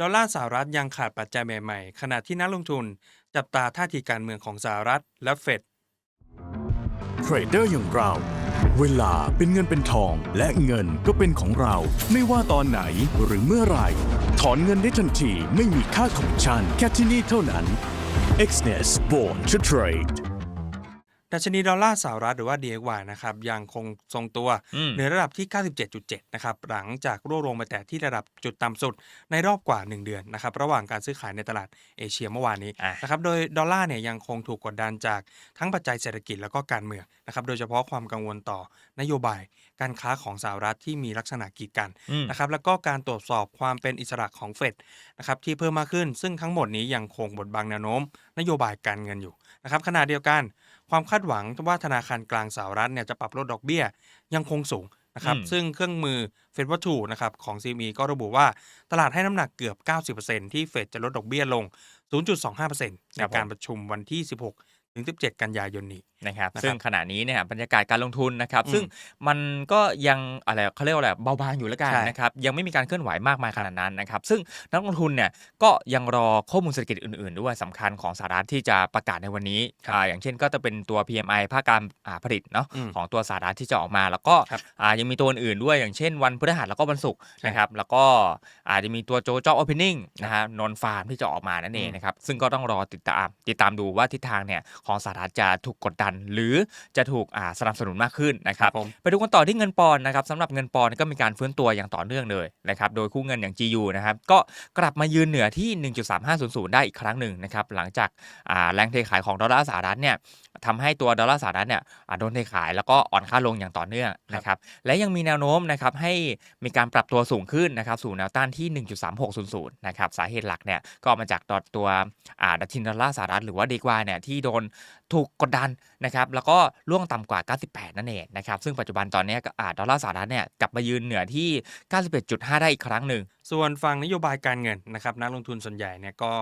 ดอลลาร์สหรัฐยังขาดปัจจัยใหม่ๆ ขณะที่นักลงทุนจับตาท่าทีการเมืองของสหรัฐและเฟดเทรดเดอร์อย่างเรา เวลาเป็นเงินเป็นทอง และเงินก็เป็นของเรา ไม่ว่าตอนไหนหรือเมื่อไหร่ ถอนเงินได้ทันทีไม่มีค่าคอมมิชชั่นแค่ที่นี่เท่านั้น Xness Born to Trade ดัชนีดอลลาร์สหรัฐหรือว่า DXY นะครับยังคงทรงตัวอืมเหนือระดับที่ 97.7 นะครับหลังจากร่วงลงมาแต่ที่ระดับจุดต่ำสุดในรอบกว่า 1 เดือนนะครับระหว่างการซื้อขายในตลาดเอเชียเมื่อวานนี้อะนะครับโดยดอลลาร์เนี่ยยังคงถูกกดดันจากทั้งปัจจัยเศรษฐกิจแล้วก็การเมืองนะครับโดยเฉพาะความกังวลต่อนโยบายการค้าของสหรัฐที่มีลักษณะกีดกันอืมนะครับแล้วก็การตรวจสอบความเป็นอิสระของเฟดนะครับที่เพิ่มมากขึ้น ซึ่งทั้งหมดนี้ยังคงบดบังแนวโน้ม นโยบายการเงินอยู่นะครับขณะเดียวกัน ความคาดหวังว่าธนาคารกลางสหรัฐเนี่ยจะปรับลดดอกเบี้ยยังคงสูงนะครับอืมซึ่งเครื่องมือเฟดวัตถุนะครับของ CME ก็ระบุว่าตลาดให้น้ำหนักเกือบ 90%ที่เฟดจะลดดอกเบี้ยลง 0.25%ในการประชุมวันที่ 16 ถึง 17 กันยายนนี้นะครับนะครับซึ่งขณะนี้เนี่ยบรรยากาศการลงทุนนะครับอืมซึ่งมันก็ยังอะไรเขาเรียกว่าอะไรเบาบางอยู่แล้วกันใช่นะครับยังไม่มีการเคลื่อนไหวมากมายขนาดนั้นนะครับ ซึ่งนักลงทุนเนี่ยก็ยังรอข้อมูลเศรษฐกิจอื่นๆ ด้วยสำคัญของสหรัฐที่จะประกาศในวันนี้ครับอ่าอย่างเช่นก็จะเป็นตัว PMI ภาคการอ่าผลิตเนาะอืมของตัวสหรัฐที่จะออกมา แล้วก็ครับอ่ายังมีตัวอื่นๆด้วยอย่างเช่น วันพฤหัสแล้วก็วันศุกร์ใช่นะครับแล้วก็อาจจะมีตัวโจจ o โอเพนนิ่งนะฮะนนฟาร์มที่จะออกมานั่นเองอืมนะครับซึ่งก็ต้องรอติดตามติดตามดูว่าทิศทางเนี่ยของสหรัฐจะถูกกดดันหรือจะถูกอ่าสนับสนุนมากขึ้นนะครับผมไปดูกันต่อที่เงินปอนด์นะครับสำหรับเงินปอนด์ก็มีการฟื้นตัวอย่างต่อเนื่องเลยนะครับโดยคู่เงินอย่าง GU นะครับก็กลับมายืนเหนือที่ 1.3500 ได้อีกครั้งหนึ่งนะครับหลังจากอ่าแรงเทขายของดอลลาร์สหรัฐเนี่ยทำให้ตัวดอลลาร์สหรัฐเนี่ยอ่าโดนเทขายแล้วก็อ่อนค่าลงอย่างต่อเนื่องนะครับและยังมีแนวโน้มนะครับให้มีการปรับตัวสูงขึ้นนะครับสู่แนวต้านที่ 1.3600 นะครับสาเหตุหลักเนี่ยก็มาจากตัวอ่าดัชนีดอลลาร์สหรัฐหรือว่าดีกว่าเนี่ยที่โดนถูกกดดันนะครับแล้วก็ล่วงต่ำกว่า 98 นั่นเองนะครับซึ่งปัจจุบันตอนนี้ก็อ่าดอลลาร์สหรัฐเนี่ยกลับมายืนเหนือที่ 91.5 ได้อีกครั้งหนึ่งส่วนฝั่งนโยบายการเงินนะครับนักลงทุนส่วนใหญ่เนี่ยก็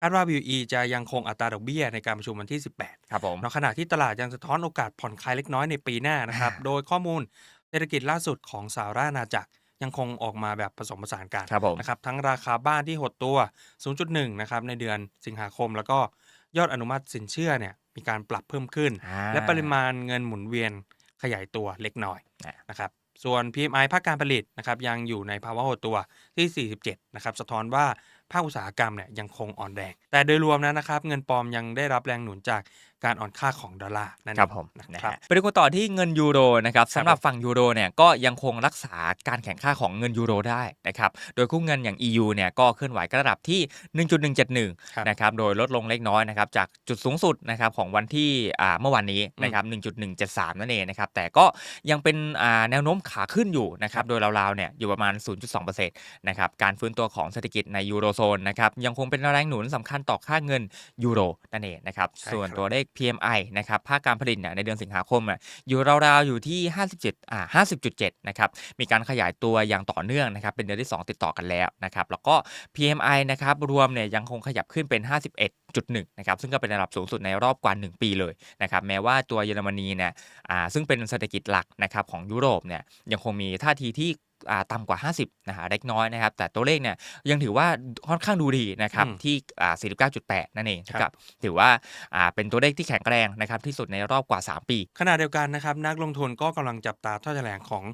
คาดว่า BOE จะยังคงอัตราดอกเบี้ยในการประชุมวันที่ 18 ครับผมเนาะขณะที่ตลาดยังสะท้อนโอกาสผ่อนคลายเล็กน้อยในปีหน้านะครับอ่าโดยข้อมูลเศรษฐกิจล่าสุดของสหราชอาณาจักรยังคงออกมาแบบผสมผสานกันครับผมนะครับ ทั้งราคาบ้านที่หดตัว 0.1 นะครับในเดือนสิงหาคม แล้วก็ยอดอนุมัติสินเชื่อเนี่ย มีการปรับเพิ่มขึ้นอ่าและปริมาณเงินหมุนเวียนขยายตัวเล็กน้อยอะนะครับส่วน PMI ภาคการผลิตนะครับยังอยู่ในภาวะหดตัวที่ 47 นะครับสะท้อนว่าภาคอุตสาหกรรมเนี่ยยังคงอ่อนแรง แต่โดยรวมนะนะครับเงินปลอมยังได้รับแรงหนุนจาก การอ่อนค่าของดอลลาร์นั่นเองครับผมนะนะครับฮะไปดูกันต่อที่เงินยูโรนะครับครับสำหรับฝั่งยูโรเนี่ยก็ยังคงรักษาการแข่งค่าของเงินยูโรได้นะครับโดยคู่เงินอย่าง EU เนี่ยก็เคลื่อนไหวกระดับที่ 1.171ครับนะครับโดยลดลงเล็กน้อยนะครับจากจุดสูงสุดนะครับของวันที่อ่าเมื่อวานนี้นะครับ1.173 นั่นเองนะครับแต่ก็ยังเป็นอ่าแนวโน้มขาขึ้นอยู่นะครับโดยราวๆเนี่ยอยู่ประมาณ 0.2%นะครับการฟื้นตัวของเศรษฐกิจในยูโรโซนนะครับยังคงเป็นแรงหนุนสำคัญต่อค่าเงินยูโรนั่นเองนะครับใช่ส่วนครับตัวเลข PMI นะครับภาคการผลิตเนี่ยในเดือนสิงหาคมอยู่ราวๆอยู่ที่ 57อ่า50.7 นะครับ มีการขยายตัวอย่างต่อเนื่องนะครับ เป็นเดือนที่ 2 ติดต่อกันแล้วนะครับ แล้วก็ PMI นะครับรวมเนี่ยยังคงขยับขึ้นเป็น 51.1นะครับซึ่งก็เป็นระดับสูงสุดในรอบกว่า 1 ปีเลยนะครับแม้ว่าตัวเยอรมนีเนี่ยอ่าซึ่งเป็นเศรษฐกิจหลักนะครับของยุโรปเนี่ยยังคงมีท่าทีที่อ่าต่ำกว่า 50นะฮะเล็กน้อยนะครับ แต่ตัวเลขเนี่ยยังถือว่าค่อนข้างดูดีนะครับอืมที่อ่า49.8 นั่นเองครับนะครับถือว่าอ่าเป็นตัวเลขที่แข็งแรงนะครับที่สุดในรอบกว่า 3 ปี ขณะเดียวกันนะครับ นักลงทุนก็กำลังจับตาท่าแถลงของ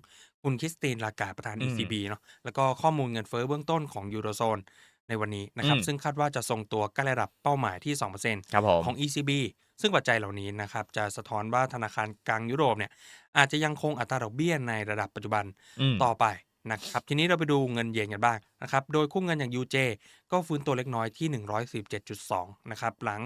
คุณคริสตินลาการ์ดประธานอืม ECB เนาะแล้วก็ข้อมูลเงินเฟ้อเบื้องต้นของยูโรโซน ในวันนี้นะครับอืมซึ่งคาดว่าจะทรงตัวใกล้ระดับเป้าหมายที่2%ครับผมของ ECB ซึ่งปัจจัยเหล่านี้นะครับจะสะท้อนว่าธนาคารกลางยุโรปเนี่ยอาจจะยังคงอัตราดอกเบี้ยในระดับปัจจุบันอืมต่อไปนะครับทีนี้เราไปดูเงินเยนกันบ้างนะครับโดยคู่เงินอย่าง UJ ก็ฟื้นตัวเล็กน้อยที่ 147.2นะครับหลัง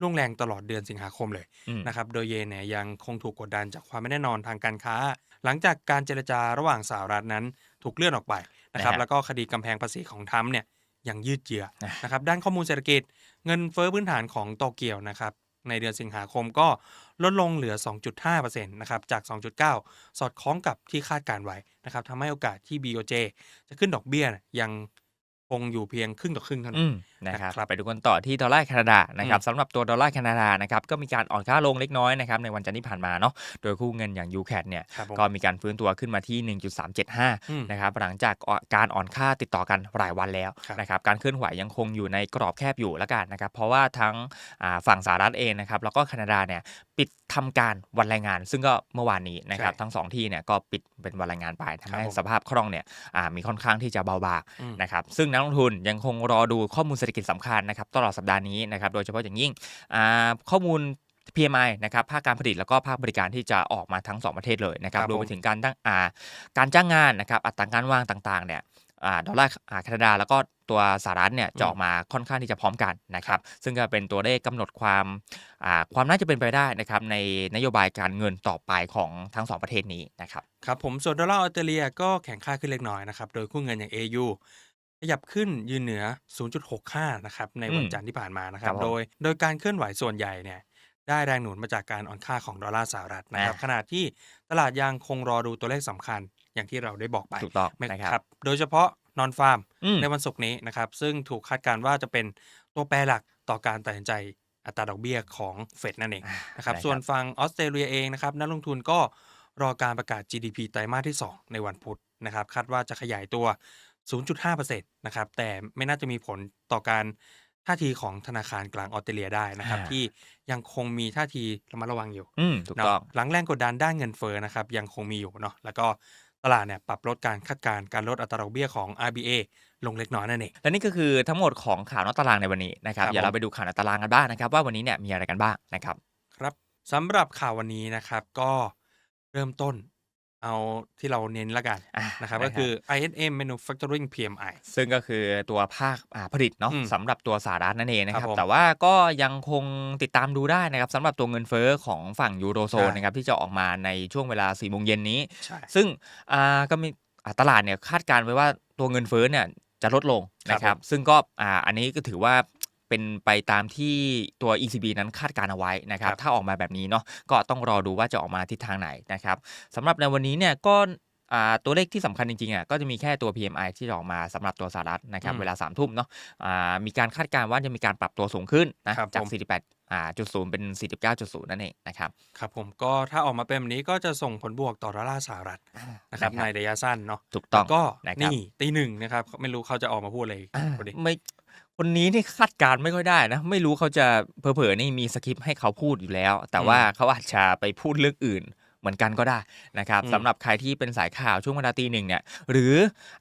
ร่วงแรงตลอดเดือนสิงหาคมเลยอืมนะครับโดยเยนเนี่ยยังคงถูกกดดันจากความไม่แน่นอนทางการค้า หลังจากการเจรจาระหว่างสหรัฐนั้นถูกเลื่อนออกไปนะครับนะฮะแล้วก็คดีกำแพงภาษีของทรัมป์เนี่ย ยังยืดเยื้อนะนะครับด้านข้อมูลเศรษฐกิจเงินเฟ้อพื้นฐานของโตเกียวนะครับในเดือนสิงหาคมก็ลดลงเหลือ 2.5%นะครับจาก 2.9 สอดคล้องกับที่คาดการไว้นะครับทำให้โอกาสที่ BOJ จะขึ้นดอกเบี้ยเนี่ยยังคงอยู่เพียงครึ่งต่อครึ่งเท่านั้อืนม นะครับนะครับไปดูกันต่อที่ดอลลาร์แคนาดานะครับอืมสำหรับตัวดอลลาร์แคนาดานะครับก็มีการอ่อนค่าลงเล็กน้อยนะครับในวันจันทร์ที่ผ่านมาเนาะโดยคู่เงินอย่าง u c a d เนี่ยครับผมก็มีการฟื้นตัวขึ้นมาที่อืม1.375นะครับหลังจากการอ่อนค่าติดต่อกันหลายวันแล้วครับนะครับการเคลื่อนไหวยังคงอยู่ในกรอบแคบอยู่แล้วกันนะครับเพราะว่าทั้งอ่าฝั่งสหรัฐเองนะครับแล้วก็แคนาดาเนี่ยปิดทำการวันแรงงาน ซึ่งก็เมื่อวานนี้นะครับใช่ทั้งสองที่เนี่ยก็ปิดเป็นวันแรงงานไปทำให้ครับผมสภาพคล่องเนี่ยอ่ามีค่อนข้างที่จะเบาบางอืมนะครับซึ่งนักลงทุนยังคงรอดูข้อมูลเศรษฐกิจสำคัญนะครับตลอดสัปดาห์นี้นะครับโดยเฉพาะอย่างยิ่งอ่าข้อมูล PMI นะครับภาคการผลิตแล้วก็ภาคบริการที่จะออกมาทั้ง 2 ประเทศเลยนะครับครับรวมไปผมถึงการตั้งอ่าการจ้างงานนะครับอัตราการว่างต่างๆเนี่ยอ่าดอลลาร์อ่าแคนาดาแล้วก็ตัวสหรัฐเนี่ยจะออกมาค่อนข้างที่จะพร้อมกันนะครับซึ่งก็เป็นตัวเลขกำหนดความอ่าความน่าจะเป็นไปได้นะครับในนโยบายการเงินต่อไปของทั้งสองประเทศนี้นะครับครับผมส่วนดอลลาร์ออสเตรเลียก็แข็งค่าขึ้นเล็กน้อยนะครับโดยคู่เงินอย่าง AU ขยับขึ้นยืนเหนือ 0.65 นะครับ ในวันอืมจันทร์ที่ผ่านมานะคครัรับบผมโดย โดยการเคลื่อนไหวส่วนใหญ่เนี่ยได้แรงหนุนมาจากการอ่อนค่าของดอลลาร์สหรัฐนะครับอ่าขณะที่ตลาดยังคงรอดูตัวเลขสำคัญอย่างที่เราได้บอกไปถูกต้องนะนะคครัรับบโดยเฉพาะนอนฟาร์มอืมในวันศุกร์นี้นะครับ ซึ่งถูกคาดการณ์ว่าจะเป็นตัวแปรหลักต่อการตัดสินใจอัตราดอกเบี้ยของเฟดนั่นเองนะครับได้ครับส่วนฝั่งออสเตรเลียเองนะครับนักลงทุนก็รอการประกาศ GDP ไตรมาสที่ 2 ในวันพุธนะครับ คาดว่าจะขยายตัว 0.5%นะครับแต่ไม่น่าจะมีผลต่อการท่าทีของธนาคารกลางออสเตรเลียได้นะครับอ่าที่ยังคงมีท่าทีระมัดระวังอยู่อืมถูกเนาะต้องหลังแรงกดดันด้านเงินเฟ้อนะครับยังคงมีอยู่เนาะแล้วก็ตลาดเนี่ยปรับลดการคาดการณ์การลดอัตราดอกเบี้ยของ RBA ลงเล็กน้อยนั่นเองและนี่ก็คือทั้งหมดของข่าวนอกตารางในวันนี้นะครับครับเดี๋ยวเราไปดูข่าวนอกตารางกันบ้างนะครับ ว่าวันนี้เนี่ยมีอะไรกันบ้างนะครับ ครับสำหรับข่าววันนี้นะครับก็เริ่มต้น เอาที่เราเน้นละกันอ่านะครับนะครับก็คือ ISM Manufacturing PMI ซึ่งก็คือตัวภาคอ่าผลิตเนาะอืมสำหรับตัวสหรัฐนั่นเองนะคครัรับบผมแต่ว่าก็ยังคงติดตามดูได้นะครับสำหรับตัวเงินเฟ้อของฝั่งยูโรโซนใช่นะครับที่จะออกมาในช่วงเวลา4ี่โมงเย็นนี้ใช่ซึ่งอ่าก็มีอ่าตลาดเนี่ยคาดการณ์ไว้ว่าตัวเงินเฟ้อเนี่ยจะลดลงนะคครัรับบผมซึ่งก็อ่าอันนี้ก็ถือว่า เป็นไปตามที่ตัว ECB นั้นคาดการณ์เอาไว้นะครับครับถ้าออกมาแบบนี้เนาะก็ต้องรอดูว่าจะออกมาทิศทางไหนนะครับสำหรับในวันนี้เนี่ยก็อ่าตัวเลขที่สำคัญจริงๆอะก็จะมีแค่ตัว PMI ที่จะออกมาสำหรับตัวสหรัฐนะครับอืมเวลา3ามทุ่มเนาะอ่ามีการคาดการณ์ว่าจะมีการปรับตัวสูงขึ้นนะครับจากผม48อ่าจุดศูนย์เป็น 49.0 นั่นเองนะครับครับผมก็ถ้าออกมาเป็นแบบนี้ก็จะส่งผลบวกต่อดอลลาร์สหรัฐนะครับในระยะสั้นเนาะถูกต้องแล้วก็นะครับนี่ตีหนึ่งนะครับไม่รู้เขาจะออกมาพูดอะไรอ่าพอดีไม่ คนนี้นี่คาดการณ์ไม่ค่อยได้นะ ไม่รู้เขาจะเผลอๆนี่มีสคริปต์ให้เขาพูดอยู่แล้ว แต่อืมว่าเขาอาจจะไปพูดเรื่องอื่นเหมือนกันก็ได้นะครับอืมสำหรับใครที่เป็นสายข่าวช่วงเวลาตีหนึ่งเนี่ยหรือ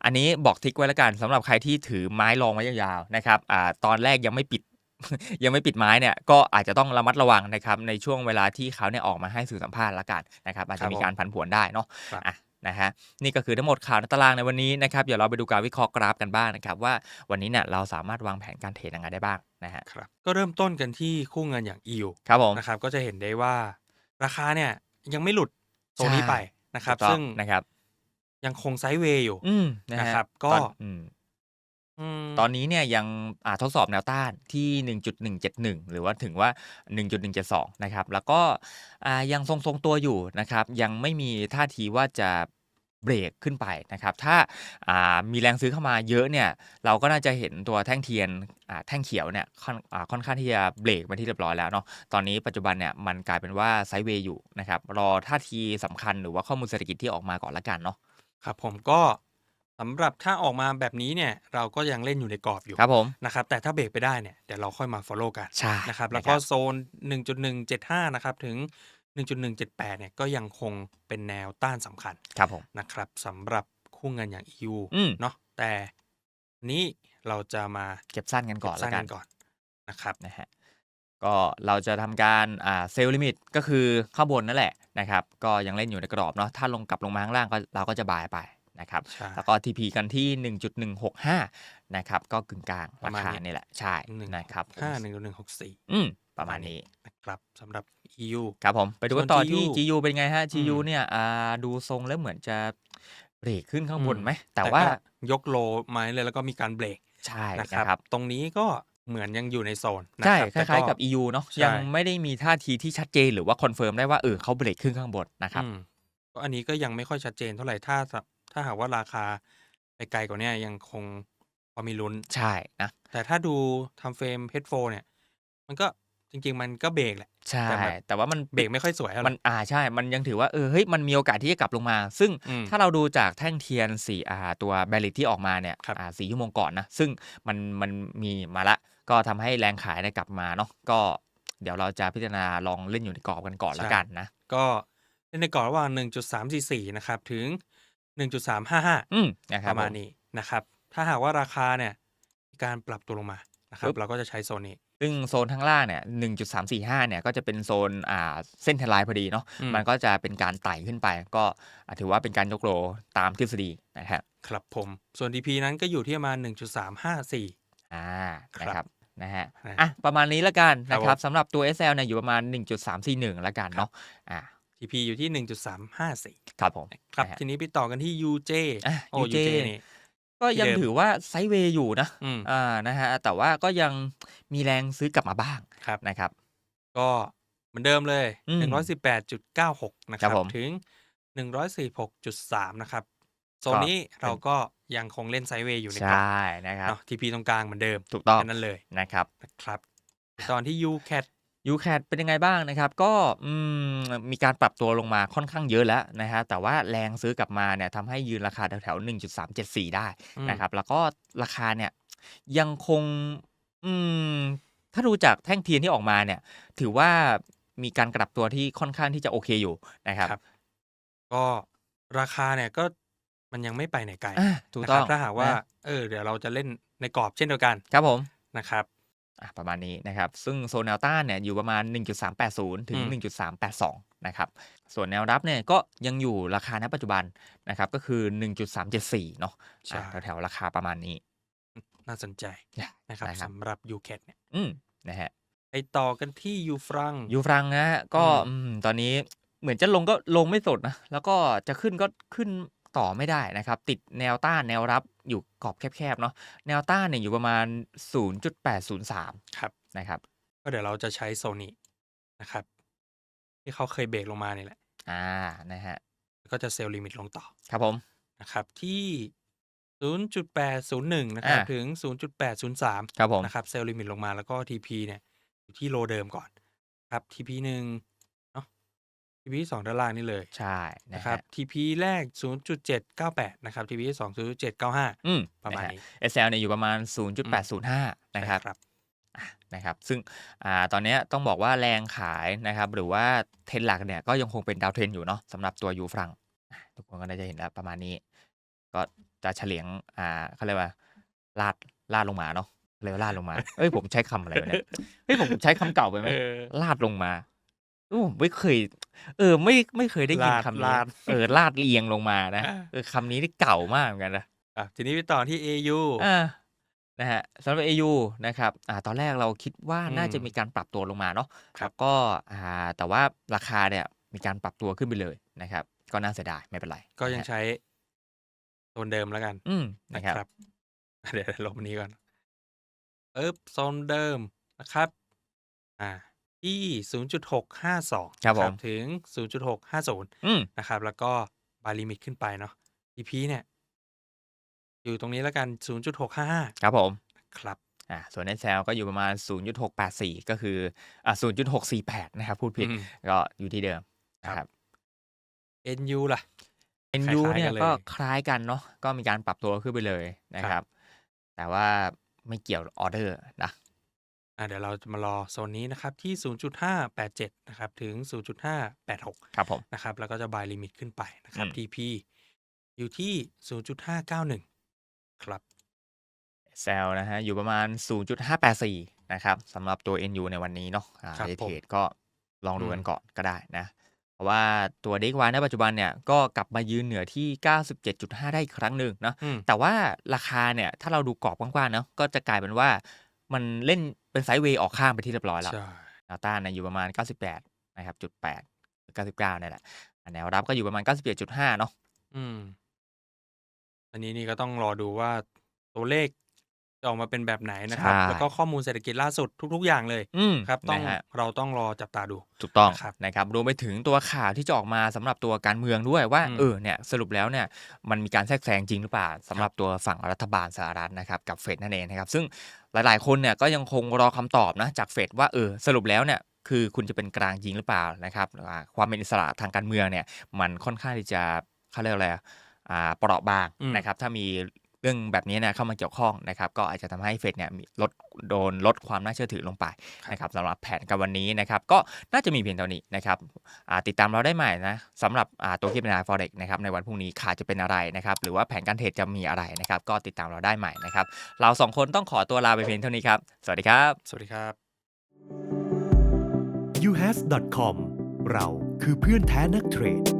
อันนี้บอกทิกไว้แล้วกันสำหรับใครที่ถือไม้รองไว้ยาวๆนะครับอ่าตอนแรกยังไม่ปิดยังไม่ปิดไม้เนี่ยก็อาจจะต้องระมัดระวังนะครับในช่วงเวลาที่เขาเนี่ยออกมาให้สื่อสัมภาษณ์ละกันนะครับอาจครัจะบมีการผันผวนได้เนาะครับอะ นะฮะนี่ก็คือทั้งหมดข่าวในตารางในวันนี้นะครับเดี๋ยวเราไปดูการวิเคราะห์กราฟกันบ้างนะครับว่าวันนี้เนี่ยเราสามารถวางแผนการเทรดยังไงได้บ้างนะฮะครับก็เริ่มต้นกันที่คู่เงินอย่าง EU ครับผมนะครับก็จะเห็นได้ว่าราคาเนี่ยยังไม่หลุดโซนนี้ใช่ไปนะครับถูกต้องซึ่งนะครับยังคงไซด์เวย์อยู่อืมนะฮะนะครับ ก็ ตอนอืมอืมตอนนี้เนี่ยยังอ่าทดสอบแนวต้านที่ 1.171 หรือว่าถึงว่า 1.172 นะครับ แล้วก็อ่ายังทรงๆตัวอยู่นะครับ ยังไม่มีท่าทีว่าจะเบรกขึ้นไปนะครับ ถ้าอ่ามีแรงซื้อเข้ามาเยอะเนี่ย เราก็น่าจะเห็นตัวแท่งเทียนอ่าแท่งเขียวเนี่ยค่อนอ่าค่อนข้างที่จะเบรกไปที่เรียบร้อยแล้วเนาะ ตอนนี้ปัจจุบันเนี่ยมันกลายเป็นว่าไซด์เวย์อยู่นะครับ รอท่าทีสำคัญหรือว่าข้อมูลเศรษฐกิจที่ออกมาก่อนละกันเนาะ ครับผมก็ สำหรับถ้าออกมาแบบนี้เนี่ยเราก็ยังเล่นอยู่ในกรอบอยู่ครับผมนะครับแต่ถ้าเบรกไปได้เนี่ยเดี๋ยวเราค่อยมา follow กันใช่นะครับแล้วก็โซน 1.175 นะครับถึง 1.178 เนี่ยก็ยังคงเป็นแนวต้านสำคัญครับผมนะครับสำหรับคู่เงินอย่าง EU อืมเนาะแต่นี้เราจะมาเก็บสั้นกันก่อนเสั้ละนกักันนก่อนนะครับนะฮะก็เราจะทำการอ่าเซลล์ลิมิตก็คือข้างบนนั่นแหละนะครับ ก็ยังเล่นอยู่ในกรอบเนาะถ้าลงกลับลงมาข้างล่างก็เราก็จะบายไป นะครับใช่แล้วก็ TP กันที่ 1.165 นะครับ ก็กึ่งกลางปราระมาณคานี้นี่แหละ ใช่หนึ่งนะครับผมห้าหนึ่งหนึ่งหกสี่อืมประมาณนี้นะครับสำหรับ EU ครับผม ไปดูกันส่วนต่อที่ GU GU เป็นไงฮะ GU อืมเนี่ยอ่าดูทรงแล้วเหมือนจะเบรกขึ้นข้างบนอืมไหม แต่ว่าก็ยกโลไม้เลยแล้วก็มีการเบรก ใช่นะนะคครัรับบตรงนี้ก็เหมือนยังอยู่ในโซนนะใช่ครับคแต่ล้ายๆกับ EU เนาะใช่ยังไม่ได้มีท่าทีที่ชัดเจนหรือว่าคอนเฟิร์มได้ว่าเออเขาเบรกขึ้นข้างบนนะครับอืมก็อันนี้ก็ยังไม่ค่อยชัดเจนเท่าไหร่ถ้า ถ้าหากว่าราคาไปไกลกว่าเนี้ยยังคงพอมีลุ้นใช่นะ แต่ถ้าดูทำเฟรมเฮดโฟเนี่ย มันก็จริง ๆ มันก็เบรกแหละใช่แต่แบบแต่ว่ามันเบรกไม่ค่อยสวยเท่าไหมัร่นอ่าใช่ มันยังถือว่าเออเฮ้ยมันมีโอกาสที่จะกลับลงมา ซึ่งอืมถ้าเราดูจากแท่งเทียนสีอ่าตัวแบริตที่ออกมาเนี่ยครับอ่าสี่ชั่วโมงก่อนนะ ซึ่งมันมันมีมาละ ก็ทำให้แรงขายเนี่ยกลับมาเนาะก็เดี๋ยวเราจะพิจารณาลองเล่นอยู่ในกรอบกันก่อนละกันนะ ก็เล่นในกรอบระหว่าง 1.344 นะครับ ถึง 1.355อืมนะคปรับระมาณผนี้นะครับ ถ้าหากว่าราคาเนี่ยมีการปรับตัวลงมานะครับปึ๊บเราก็จะใช้โซนนี้ ซึ่งโซนข้างล่างเนี่ย1.345เนี่ยก็จะเป็นโซนอ่าเส้นเทนไลน์พอดีเนาะอืมมันก็จะเป็นการไต่ขึ้นไป ก็อ่าถือว่าเป็นการยกโลตามทฤษฎีนะครับ ครับผม ส่วน DP นั้นก็อยู่ที่ประมาณ1.354อ่าครับนะครับนะฮะนะอะ ประมาณนี้ละกันครับนะครับผมสำหรับตัว SL เนี่ยอยู่ประมาณ 1.341ละกันเนาะ อ่า TP อยู่ที่1.354ครับผมครับนะฮะทีนี้ไปต่อกันที่ UJ อะโอ้ UJ UJ นี่ ก็ยังที่เดิมถือว่าไซด์เวย์อยู่นะอืม อ่านะฮะแต่ว่าก็ยังมีแรงซื้อกลับมาบ้างครับ นะครับ ก็เหมือนเดิมเลยอืม118.96นะคครัรับบผมถึง146.3นะครับโซนก็ นี้เป็นเราก็ยังคงเล่นไซด์เวย์อยู่ในใชกรอบ่นะครับ เนาะ TP ตรงกลางเหมือนเดิมถูกต้องแค่นั้นเลยนะครับ นะครับ ตอนที่ UCAT ยูแคเป็นยังไงบ้างนะครับ ก็อืมมีการปรับตัวลงมาค่อนข้างเยอะแล้วนะฮะแต่ว่าแรงซื้อกลับมาเนี่ยทำให้ยืนราคาแถวๆ1.374ได้อืมนะครับแล้วก็ราคาเนี่ยยังคงอืมถ้าดูจากแท่งเทียนที่ออกมาเนี่ย ถือว่ามีการกลับตัวที่ค่อนข้างที่จะโอเคอยู่นะครับครับก็ราคาเนี่ยก็มันยังไม่ไปไหนไกลอะถูกนะต้คอรังถ้าหากว่านะเออ เดี๋ยวเราจะเล่นในกรอบเช่นเดียวกัน ครับผมนะครับอะ ประมาณนี้นะครับ ซึ่งโซนแนวต้านเนี่ยอยู่ประมาณ 1.380 ถึงอืม1.382 นะครับ ส่วนแนวรับเนี่ยก็ยังอยู่ราคาณปัจจุบันนะครับ ก็คือ 1.374 เนาะใช่อะแถวๆราคาประมาณนี้ น่าสนใจนะครับนะครับสำหรับ UCAT เนี่ยอืมนะฮะไปต่อกันที่ยูฟรังยูฟรังนะฮะก็อืมอืมตอนนี้เหมือนจะลงก็ลงไม่สุดนะ แล้วก็จะขึ้นก็ขึ้น ต่อไม่ได้นะครับ ติดแนวต้านแนวรับอยู่กรอบแคบๆเนาะแนวต้านเนี่ยอยู่ประมาณ 0.803 ครับนะครับก็เดี๋ยวเราจะใช้โซนนี้นะครับ ที่เขาเคยเบรกลงมานี่แหละ อ่านะฮะแล้วก็จะเซลล์ลิมิตลงต่อ ครับผมนะครับที่ 0.801 นะครับอ่าถึง 0.803 ครับผมนะครับเซลล์ลิมิตลงมาแล้วก็ TP เนี่ยอยู่ที่โลเดิมก่อนครับ TP หนึ่งเนาะ TP สองด้านล่างนี่เลย ใช่นะนะคครัรับบ TP แรก 0.798 นะครับ TP ที่สอง0.795อืมประมาณนฮนี้ SL เนี่ยอยู่ประมาณ 0.805 นะครับใช่ครับอะนะครับ ซึ่งอ่าตอนเนี้ยต้องบอกว่าแรงขายนะครับ หรือว่าเทรนหลักเนี่ยก็ยังคงเป็นดาวเทรนอยู่เนาะสำหรับตัวยูฟรังอะทุกคนก็น่าจะเห็นแล้วประมาณนี้ ก็จะเฉลียงอ่าเขาเรียกว่าลาดลาดลงมาเนาะเรียกว่าลาดลงมา เอ้ยผมใช้คำอะไรวะเนี่ย เฮ้ยผมใช้คำเก่าไปไหมเออลาดลงมาเออผมไม่เคย เออ ไม่ไม่เคยได้ยินลาดคำนี้ลาด เออลาดเอียงลงมานะอ่าเออคำนี้นี่เก่ามากเหมือนกันนะอะทีนี้ไปต่อที่ AU อ่านะฮะสำหรับ AU นะครับอ่าตอนแรกเราคิดว่าอืมน่าจะมีการปรับตัวลงมาเนาะครับแล้วก็อ่าแต่ว่าราคาเนี่ยมีการปรับตัวขึ้นไปเลยนะครับ ก็น่าเสียดายไม่เป็นไรก็ยังนะฮะใช้โซนเดิมแล้วกันอืมนะนะคครัรับบเดี๋ยวลบอันนี้ก่อนเอิบโซนเดิมนะครับ อ่า ที่ 0.652ครับผมถึง 0.650อืมนะครับ แล้วก็บาลิมิตขึ้นไปเนาะ TP เนี่ย อยู่ตรงนี้แล้วกัน 0.655 ครับผมครับอ่าส่วน SL ก็อยู่ประมาณ 0.684 ก็คืออ่า0.648 นะครับ พูดผิดอืมก็อยู่ที่เดิมนะคครัรับบ NU ล่ะ NU คล้ายๆเนี่ยกันเลยก็คล้ายกันเนาะก็มีการปรับตัวขึ้นไปเลยนะคครัรับบแต่ว่าไม่เกี่ยวออเดอร์นะ อ่าเดี๋ยวเราจะมารอโซนนี้นะครับที่ 0.587 นะครับถึง 0.586 ครับผมนะครับแล้วก็จะบายลิมิตขึ้นไปนะครับ อืม TP อยู่ที่ 0.591 ครับเซลนะฮะอยู่ประมาณ 0.584 นะครับสำหรับตัว NU ในวันนี้เนาะอ่าครับในผมเทรดก็ลองดูอืมกันก่อนก็ได้นะ เพราะว่าตัวเด็กวายในปัจจุบันเนี่ย ก็กลับมายืนเหนือที่ 97.5 ได้อีกครั้งหนึ่งเนาะ อืม แต่ว่าราคาเนี่ย ถ้าเราดูกรอบกว้างๆเนาะก็จะกลายเป็นว่ามันเล่น เป็นไซด์เวย์ออกข้างไปที่เรียบร้อยแล้วใช่แนวต้านเนี่ยอยู่ประมาณ 98 นะครับจุด8หรือ99นี่แหละอะแนวรับก็อยู่ประมาณ 97.5 เนาะอืม อันนี้นี่ก็ต้องรอดูว่าตัวเลข จะออกมาเป็นแบบไหนนะครับ ใช่ แล้วก็ข้อมูลเศรษฐกิจล่าสุดทุก ๆ อย่างเลยอืมครับ ต้องนะฮะ เราต้องรอจับตาดู ถูกต้องนะครับนะครับรวมไปถึงตัวข่าวที่จะออกมาสำหรับตัวการเมืองด้วยว่าอืมเออเนี่ยสรุปแล้วเนี่ยมันมีการแทรกแซงจริงหรือเปล่าสำหรับตัวฝั่งรัฐบาลสหรัฐนะครับกับเฟดนั่นเองนะครับซึ่งหลาย ๆ คนเนี่ยก็ยังคงรอคำตอบนะจากเฟดว่าเออสรุปแล้วเนี่ยคือคุณจะเป็นกลางจริงหรือเปล่านะครับอ่าความเป็นอิสระทางการเมืองเนี่ยมันค่อนข้างที่จะเขาเรียกอะไรอะอ่าเปราะบางอืม นะครับถ้ามี เรื่องแบบนี้เนี่ยเข้ามาเกี่ยวข้องนะครับก็อาจจะทำให้เฟดเนี่ยมีลดโดนลดความน่าเชื่อถือลงไปนะครับสำหรับแผนกันวันนี้นะครับก็น่าจะมีเพียงเท่านี้นะครับอ่าติดตามเราได้ใหม่นะสำหรับอ่าตัวที่เป็นไอฟอเร็กนะครับในวันพรุ่งนี้ขาดจะเป็นอะไรนะครับหรือว่าแผนการเทรดจะมีอะไรนะครับก็ติดตามเราได้ใหม่นะครับเราสองคนต้องขอตัวลาไปเพียงเท่านี้ครับสวัสดีครับ สวัสดีครับ uhas.com เราคือเพื่อนแท้นักเทรด